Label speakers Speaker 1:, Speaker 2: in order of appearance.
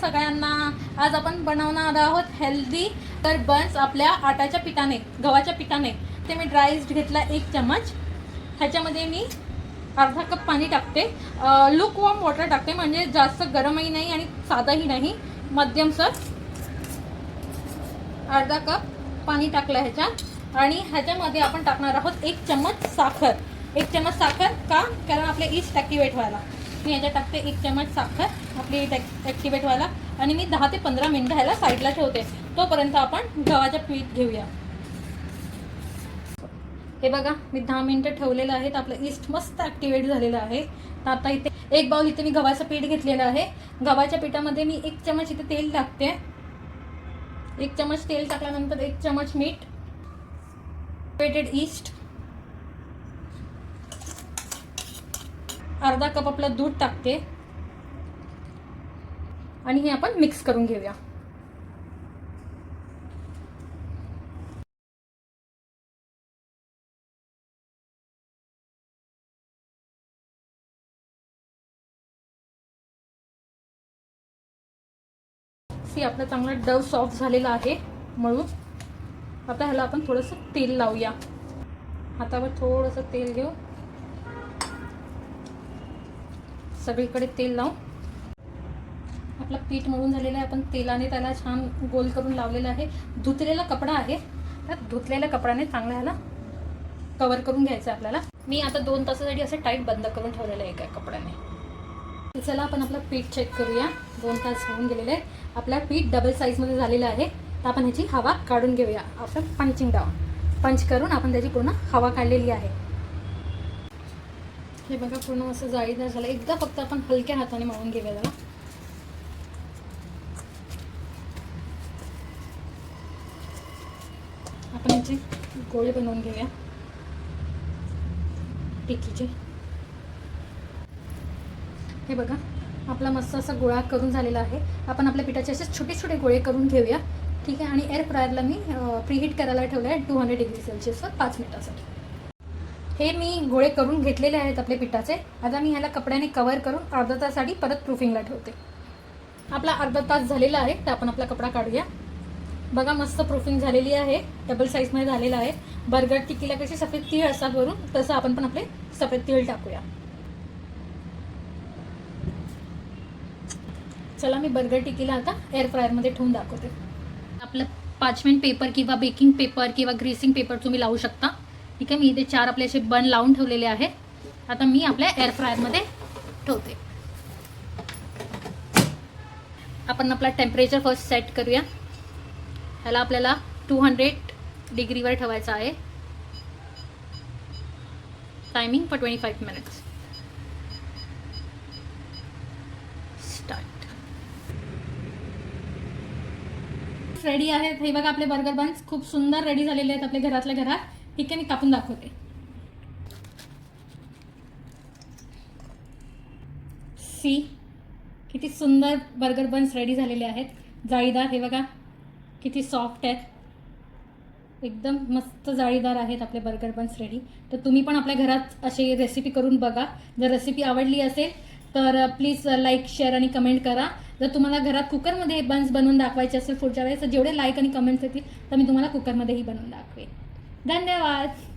Speaker 1: सगळ्यांना. आज आपण बनवणार आहोत हेल्दी तर बन्स आपल्या आटाच्या पिठाने गव्हाच्या पिठाने. ते मी ड्राय घेतला एक चमच ह्याच्यामध्ये मी अर्धा कप पाणी टाकते. लुक वॉर्म वॉटर टाकते म्हणजे जास्त गरमही नाही आणि साधाही नाही. मध्यम सर. अर्धा कप पाणी टाकलं ह्याच्यात. आणि ह्याच्यामध्ये आपण टाकणार आहोत एक चम्मच साखर. एक चम्मच साखर का? कारण आपले ईस्ट ॲक्टिवेट व्हायला. मी याच्यात टाकते एक चमच साखर आपली ॲक्टिवेटवाला आणि मी दहा ते पंधरा मिनटं ह्याला साईडला ठेवते. तोपर्यंत आपण गव्हाच्या पीठ घेऊया. हे बघा मी दहा मिनटं ठेवलेलं आहे. तर आपलं ईस्ट मस्त ॲक्टिवेट झालेलं आहे. तर आता इथे एक बाउल इथे मी गव्हाचं पीठ घेतलेलं आहे. गव्हाच्या पिठामध्ये मी एक चमच इथे तेल टाकते. एक चमच तेल टाकल्यानंतर एक चमच मीठ. पेटेड ईस्ट अर्धा कप आपलं दूध टाकते. आणि हे आपण मिक्स करून घेऊया. सी आपलं चांगलं डव सॉफ्ट झालेलं आहे मळून. आता ह्याला आपण थोडंसं तेल लावूया. हातावर थोडंसं तेल घेऊ सगळीकडे तेल लावू आपलं पीठ मळून झालेलं आहे. आपण तेलाने त्याला छान गोल करून लावलेलं आहे. धुतलेला कपडा आहे. त्या धुतलेल्या कपड्याने चांगला ह्याला कवर करून घ्यायचं आहे आपल्याला. मी आता दोन तासासाठी असं टाईट बंद करून ठेवलेलं आहे एका कपड्याने. चला आपण आपलं पीठ चेक करूया. दोन तास होऊन गेलेले आहे आपलं पीठ डबल साईजमध्ये झालेलं आहे. तर आपण ह्याची हवा काढून घेऊया. असं पंचिंग डाऊन पंच करून आपण त्याची पूर्ण हवा काढलेली आहे. हे बघा पूर्ण असं जाळीदार झालं. एकदा फक्त आपण हलक्या हाताने मळून घेऊया जरा. आपण याचे गोळे बनवून घेऊया. टिक्कीचे हे बघा आपला मस्त असा गोळा करून झालेला आहे. आपण आपल्या पिठाचे असे छोटे छोटे गोळे करून घेऊया. ठीक आहे? आणि एअर फ्रायरला मी प्रीहीट करायला ठेवलं आहे टू हंड्रेड डिग्री सेल्सिअसवर पाच मिनिटासाठी. हे मी गोळे करून घेतलेले आहेत आपल्या पिठाचे. आता मी ह्याला कपड्याने कवर करून अर्धा तासाठी परत प्रूफिंगला ठेवते. आपला अर्धा तास झालेला आहे तर आपण आपला कपडा काढूया. बघा मस्त प्रूफिंग झालेली आहे. डबल साईजमध्ये झालेला आहे. बर्गर टिकीला कशी सफेद तीळ असतात वरून तसं आपण पण आपले सफेद तीळ टाकूया. चला मी बर्गर टिकीला आता एअर फ्रायरमध्ये ठेवून दाखवते. आपलं पाचमेंट पेपर किंवा बेकिंग पेपर किंवा ग्रीसिंग पेपर तुम्ही लावू शकता. ठीक आहे मी इथे चार आपले असे बन लावून ठेवलेले आहेत. आता मी आपल्या एअर फ्रायरमध्ये ठेवते. आपण आपला टेम्परेचर फर्स्ट सेट करूया. ह्याला आपल्याला टू हंड्रेड डिग्रीवर ठेवायचं आहे. Timing for twenty five minutes start ready आहेत. हे बघा आपले बर्गर बन्स खूप सुंदर रेडी झालेले आहेत आपल्या घरातल्या घरात. ठीक आहे मी कापून दाखवते. सी. किती सुंदर बर्गर बन्स रेडी झालेले आहेत. जाळीदार हे बघा. किती सॉफ्ट आहेत. एकदम मस्त जाळीदार आहेत आपले बर्गर बन्स रेडी तर तुम्ही पण आपल्या घरात अशी रेसिपी करून बघा. जर रेसिपी आवडली असेल तर प्लीज लाईक शेअर आणि कमेंट करा. जर तुम्हाला घरात कुकरमध्ये बन्स बनवून दाखवायचे असेल पुढच्या वेळेस जेवढे लाईक आणि कमेंट्स येतील तर मी तुम्हाला कुकरमध्येही बनवून दाखवेन. धन्यवाद.